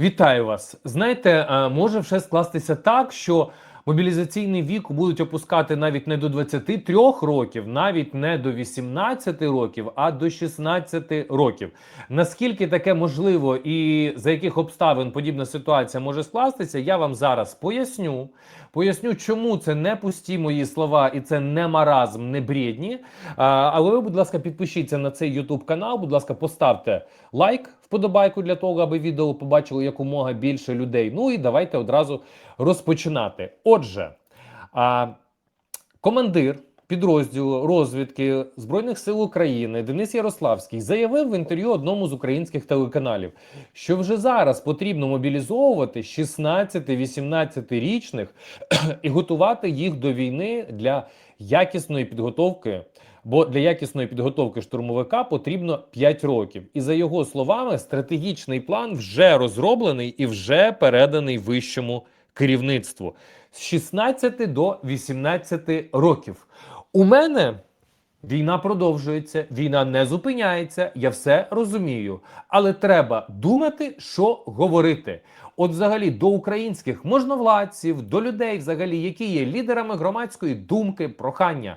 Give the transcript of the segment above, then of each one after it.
Вітаю вас. Знаєте, е, може вже скластися так, що мобілізаційний вік будуть опускати навіть не до 23 років, навіть не до 18 років, а до 16 років. Наскільки таке можливо і за яких обставин подібна ситуація може скластися, я вам зараз поясню. Поясню, чому це не пусті мої слова і це не маразм, не бредні. А, але ви, будь ласка, підпишіться на цей YouTube канал. Будь ласка, поставте лайк, вподобайку для того, аби відео побачило якомога більше людей. Ну і давайте одразу розпочинати. Отже, а, командир підрозділу розвідки Збройних сил України Денис Ярославський заявив в інтерв'ю одному з українських телеканалів, що вже зараз потрібно мобілізовувати 16-18 річних і готувати їх до війни для якісної підготовки. Бо для якісної підготовки штурмовика потрібно 5 років. І за його словами, стратегічний план вже розроблений і вже переданий вищому керівництву з 16 до 18 років. У мене війна продовжується, війна не зупиняється. Я все розумію, але треба думати, що говорити. От, взагалі, до українських можновладців, до людей, взагалі, які є лідерами громадської думки, прохання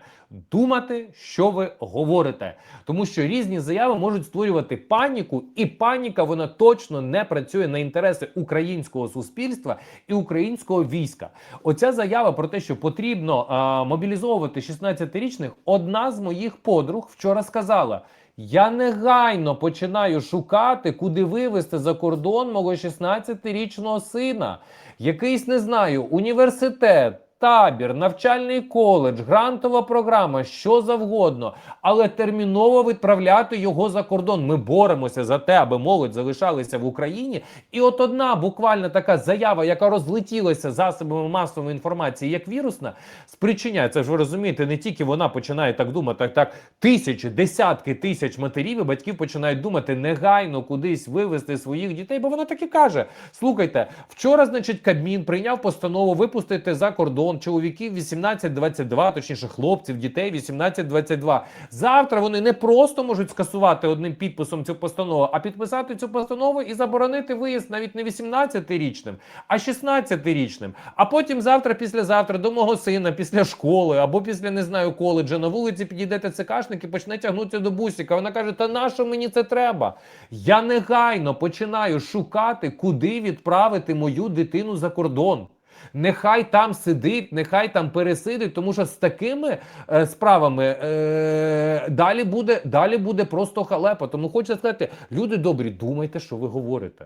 думати, що ви говорите, тому що різні заяви можуть створювати паніку, і паніка вона точно не працює на інтереси українського суспільства і українського війська. Оця заява про те, що потрібно а, мобілізовувати 16-річних, одна з моїх подруг вчора сказала. Я негайно починаю шукати, куди вивезти за кордон мого 16-річного сина. Якийсь не знаю, університет, табір, навчальний коледж, грантова програма, що завгодно, але терміново відправляти його за кордон. Ми боремося за те, аби молодь залишалася в Україні. І от одна буквально така заява, яка розлетілася засобами масової інформації, як вірусна, спричиняє це ж ви розумієте, не тільки вона починає так думати, так так тисячі, десятки тисяч матерів і батьків починають думати негайно кудись вивезти своїх дітей, бо вона так і каже: слухайте, вчора, значить, Кабмін прийняв постанову випустити за кордон чоловіків 18-22, точніше, хлопців, дітей 18-22. Завтра вони не просто можуть скасувати одним підписом цю постанову, а підписати цю постанову і заборонити виїзд навіть не 18-річним, а 16-річним. А потім завтра, післязавтра до мого сина, після школи або після не знаю коледжа на вулиці підійде ТЦКшник і почне тягнутися до бусика. Вона каже: Та на що мені це треба? Я негайно починаю шукати, куди відправити мою дитину за кордон. Нехай там сидить, нехай там пересидить, тому що з такими е, справами е, далі буде далі буде просто халепа. Тому хочу сказати, люди добрі, думайте, що ви говорите.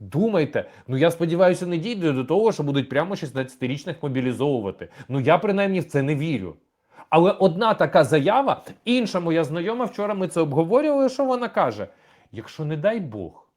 Думайте, ну я сподіваюся, не дійде до того, що будуть прямо 16-річних мобілізовувати. Ну я принаймні в це не вірю. Але одна така заява, інша моя знайома, вчора ми це обговорювали. Що вона каже? Якщо не дай Бог,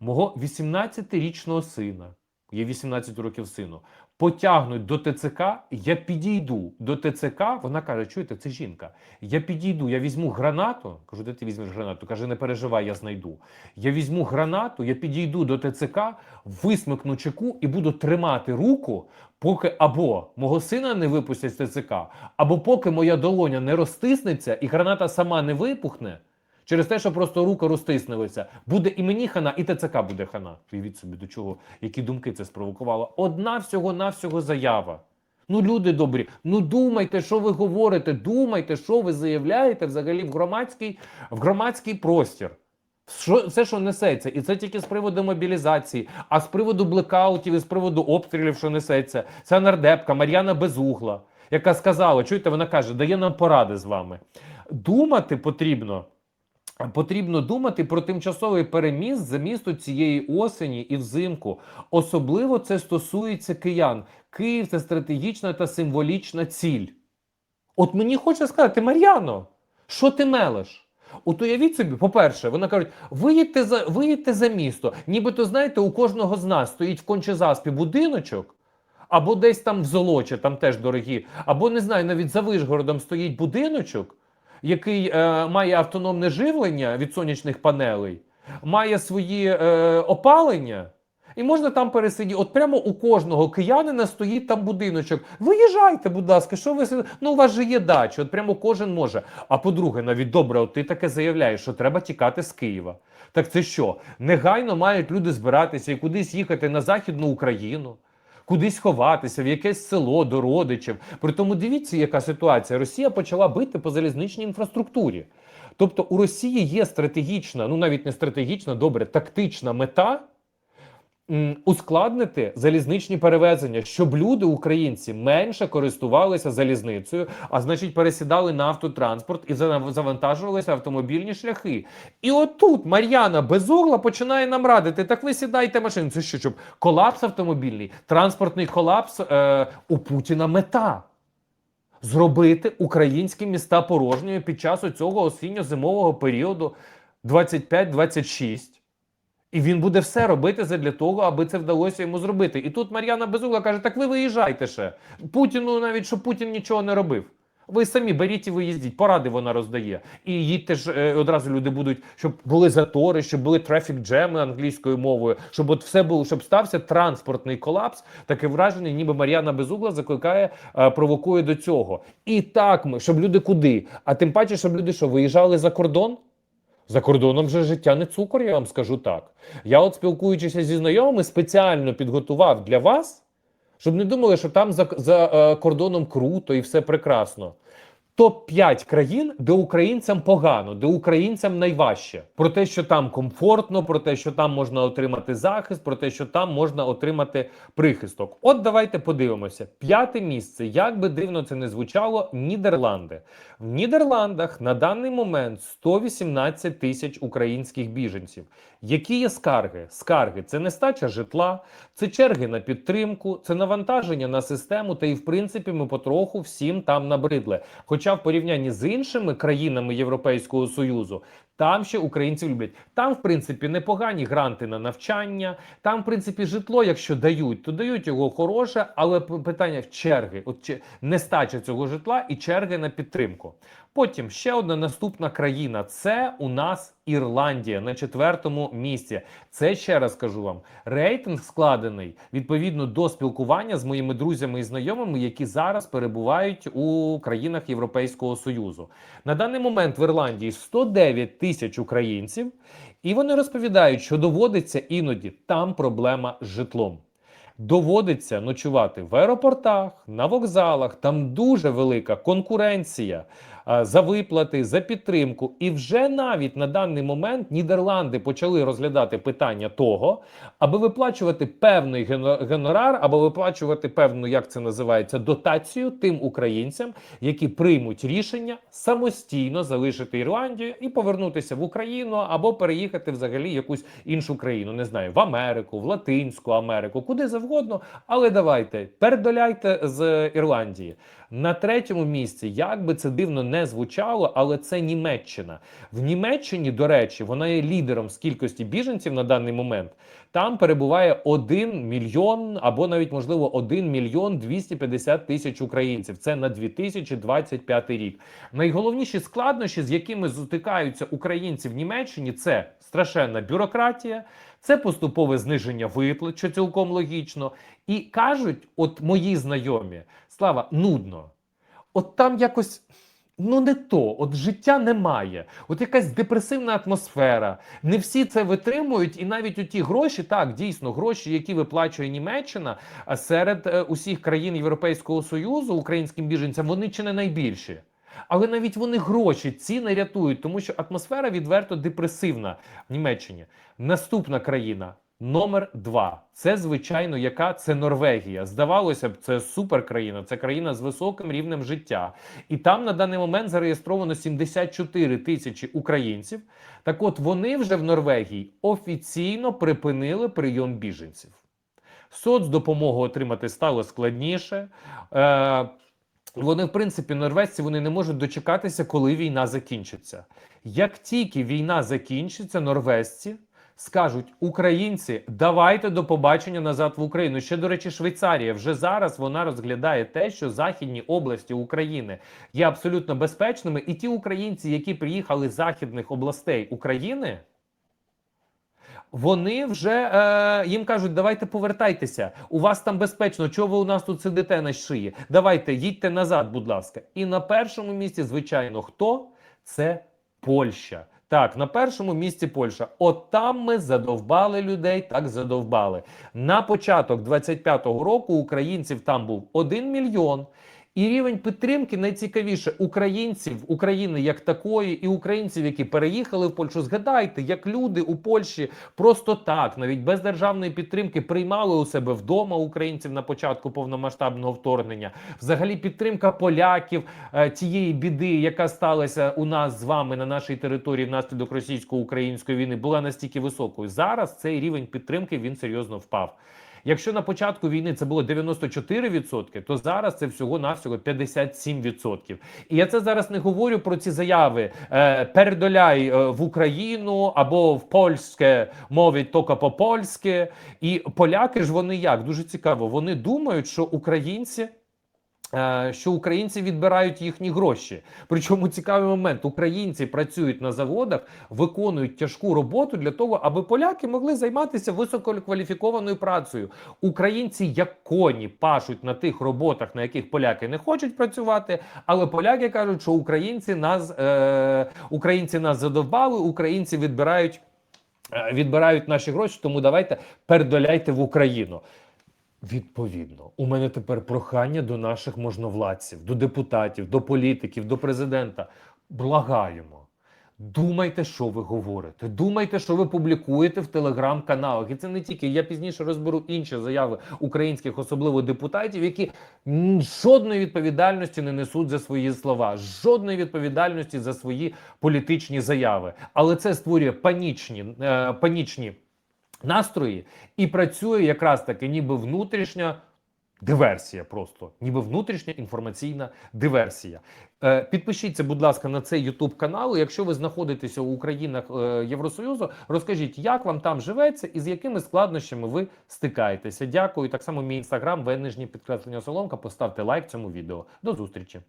мого 18-річного сина, є 18 років сину, потягнуть до ТЦК, я підійду до ТЦК. Вона каже: чуєте, це жінка. Я підійду, я візьму гранату. Кажу, де ти візьмеш гранату? Каже, не переживай, я знайду. Я візьму гранату, я підійду до ТЦК, висмикну чеку і буду тримати руку, поки або мого сина не випустять з ТЦК, або поки моя долоня не розтиснеться і граната сама не випухне. Через те, що просто рука розтиснилася, буде і мені хана, і ТЦК буде хана. Уявіть собі, до чого, які думки це спровокувало. Одна всього-навсього заява. Ну, люди добрі, ну думайте, що ви говорите, думайте, що ви заявляєте взагалі в громадський, в громадський простір. Що, все, що несеться, і це тільки з приводу мобілізації, а з приводу блекаутів і з приводу обстрілів, що несеться. Це нардепка Мар'яна Безугла, яка сказала: чуєте, вона каже, дає нам поради з вами. Думати потрібно. Потрібно думати про тимчасовий переміст за місто цієї осені і взимку. Особливо це стосується киян. Київ це стратегічна та символічна ціль. От мені хочеться сказати, Мар'яно, що ти мелеш? От уявіть собі, по-перше, вона кажуть, виїдьте за, виїдьте за місто. Нібито, знаєте, у кожного з нас стоїть в Кончезаспі будиночок, або десь там в Золочі, там теж дорогі, або не знаю, навіть за Вишгородом стоїть будиночок який е, має автономне живлення від сонячних панелей, має свої е, опалення, і можна там пересидіти. От прямо у кожного киянина стоїть там будиночок. Виїжджайте, будь ласка, що ви? Ну, у вас же є дача, от прямо кожен може. А по-друге, навіть добре, от ти таке заявляєш, що треба тікати з Києва. Так це що? Негайно мають люди збиратися і кудись їхати на Західну Україну, кудись ховатися, в якесь село до родичів. При тому дивіться, яка ситуація. Росія почала бити по залізничній інфраструктурі. Тобто у Росії є стратегічна, ну навіть не стратегічна, добре, тактична мета ускладнити залізничні перевезення, щоб люди, українці, менше користувалися залізницею, а значить, пересідали на автотранспорт і завантажувалися автомобільні шляхи. І отут Мар'яна Безугла починає нам радити: так ви сідайте машину. Це що, щоб колапс автомобільний, транспортний колапс е, у Путіна мета. Зробити українські міста порожніми під час цього осінньо-зимового періоду 25-26. І він буде все робити для того, аби це вдалося йому зробити. І тут Мар'яна Безугла каже: так ви виїжджайте ще. Путіну навіть що Путін нічого не робив. Ви самі беріть і виїздіть, поради вона роздає. І їдьте ж е, одразу люди будуть, щоб були затори, щоб були трафік джеми англійською мовою, щоб от все було, щоб стався транспортний колапс. Таке враження, ніби Мар'яна Безугла закликає, е, провокує до цього. І так ми, щоб люди куди? А тим паче, щоб люди що виїжджали за кордон. За кордоном же життя не цукор, я вам скажу так. Я, от спілкуючися зі знайомими, спеціально підготував для вас, щоб не думали, що там за, за е, кордоном круто і все прекрасно. Топ-5 країн, де українцям погано, де українцям найважче. Про те, що там комфортно, про те, що там можна отримати захист, про те, що там можна отримати прихисток. От давайте подивимося. П'яте місце, як би дивно це не звучало, Нідерланди. В Нідерландах на даний момент 118 тисяч українських біженців. Які є скарги? Скарги це нестача житла, це черги на підтримку, це навантаження на систему. Та і в принципі ми потроху всім там набридли. Хоча в порівнянні з іншими країнами Європейського союзу. Там ще українців люблять. Там, в принципі, непогані гранти на навчання. Там, в принципі, житло, якщо дають, то дають його хороше, але питання в черги, от нестача цього житла і черги на підтримку. Потім ще одна наступна країна це у нас Ірландія на четвертому місці. Це ще раз кажу вам. Рейтинг складений відповідно до спілкування з моїми друзями і знайомими, які зараз перебувають у країнах Європейського Союзу. На даний момент в Ірландії 109 тисяч українців, і вони розповідають, що доводиться іноді там проблема з житлом. Доводиться ночувати в аеропортах, на вокзалах. Там дуже велика конкуренція за виплати, за підтримку. І вже навіть на даний момент Нідерланди почали розглядати питання того, аби виплачувати певний гено- гонорар, або виплачувати певну, як це називається, дотацію тим українцям, які приймуть рішення самостійно залишити Ірландію і повернутися в Україну або переїхати взагалі в якусь іншу країну, не знаю, в Америку, в Латинську Америку, куди завгодно. Але давайте передоляйте з Ірландії. На третьому місці, як би це дивно не звучало, але це Німеччина. В Німеччині, до речі, вона є лідером з кількості біженців на даний момент. Там перебуває 1 мільйон або навіть можливо 1 мільйон 250 тисяч українців. Це на 2025 рік. Найголовніші складнощі, з якими зутикаються українці в Німеччині, це страшенна бюрократія, це поступове зниження виплат, що цілком логічно. І кажуть, от мої знайомі, слава, нудно. От там якось. Ну, не то, от життя немає, от якась депресивна атмосфера. Не всі це витримують, і навіть у ті гроші, так дійсно, гроші, які виплачує Німеччина, а серед е, усіх країн Європейського союзу українським біженцям, вони чи не найбільші. Але навіть вони гроші ці не рятують, тому що атмосфера відверто депресивна в Німеччині. Наступна країна. Номер два це звичайно, яка це Норвегія. Здавалося б, це суперкраїна, це країна з високим рівнем життя. І там на даний момент зареєстровано 74 тисячі українців. Так от вони вже в Норвегії офіційно припинили прийом біженців. Соцдопомогу отримати стало складніше. Е, вони, в принципі, норвезці вони не можуть дочекатися, коли війна закінчиться. Як тільки війна закінчиться, норвезці скажуть: Українці, давайте до побачення назад в Україну. Ще до речі, Швейцарія вже зараз вона розглядає те, що західні області України є абсолютно безпечними, і ті українці, які приїхали з західних областей України. Вони вже е, їм кажуть, давайте повертайтеся. У вас там безпечно. Чого ви у нас тут сидите на шиї? Давайте їдьте назад, будь ласка. І на першому місці, звичайно, хто це Польща. Так, на першому місці Польща. От там ми задовбали людей, так задовбали. На початок 25-го року українців там був 1 мільйон. І рівень підтримки найцікавіше українців, України як такої, і українців, які переїхали в Польщу. Згадайте, як люди у Польщі просто так, навіть без державної підтримки, приймали у себе вдома українців на початку повномасштабного вторгнення. Взагалі, підтримка поляків е, тієї біди, яка сталася у нас з вами на нашій території внаслідок російсько-української війни, була настільки високою. Зараз цей рівень підтримки він серйозно впав. Якщо на початку війни це було 94%, то зараз це всього навсього 57%. І я це зараз не говорю про ці заяви е, передоляй е, в Україну або в польське мовить тільки по польськи. І поляки ж вони як дуже цікаво. Вони думають, що українці. Е, Що українці відбирають їхні гроші. Причому цікавий момент: українці працюють на заводах, виконують тяжку роботу для того, аби поляки могли займатися висококваліфікованою працею. Українці, як коні, пашуть на тих роботах, на яких поляки не хочуть працювати. Але поляки кажуть, що українці нас, е, українці нас задовбали, українці відбирають. е, Відбирають наші гроші, тому давайте передоляйте в Україну. Відповідно, у мене тепер прохання до наших можновладців, до депутатів, до політиків, до президента. Благаємо. Думайте, що ви говорите. Думайте, що ви публікуєте в телеграм-каналах. І це не тільки. Я пізніше розберу інші заяви українських, особливо депутатів, які жодної відповідальності не несуть за свої слова, жодної відповідальності за свої політичні заяви. Але це створює панічні, е, панічні настрої і працює якраз таки, ніби внутрішня диверсія, просто ніби внутрішня інформаційна диверсія. Е, підпишіться, будь ласка, на цей Ютуб канал. Якщо ви знаходитеся у країнах е, Євросоюзу, розкажіть, як вам там живеться і з якими складнощами ви стикаєтеся. Дякую. Так само мій інстаграм, венежні підкреслення соломка. Поставте лайк цьому відео. До зустрічі.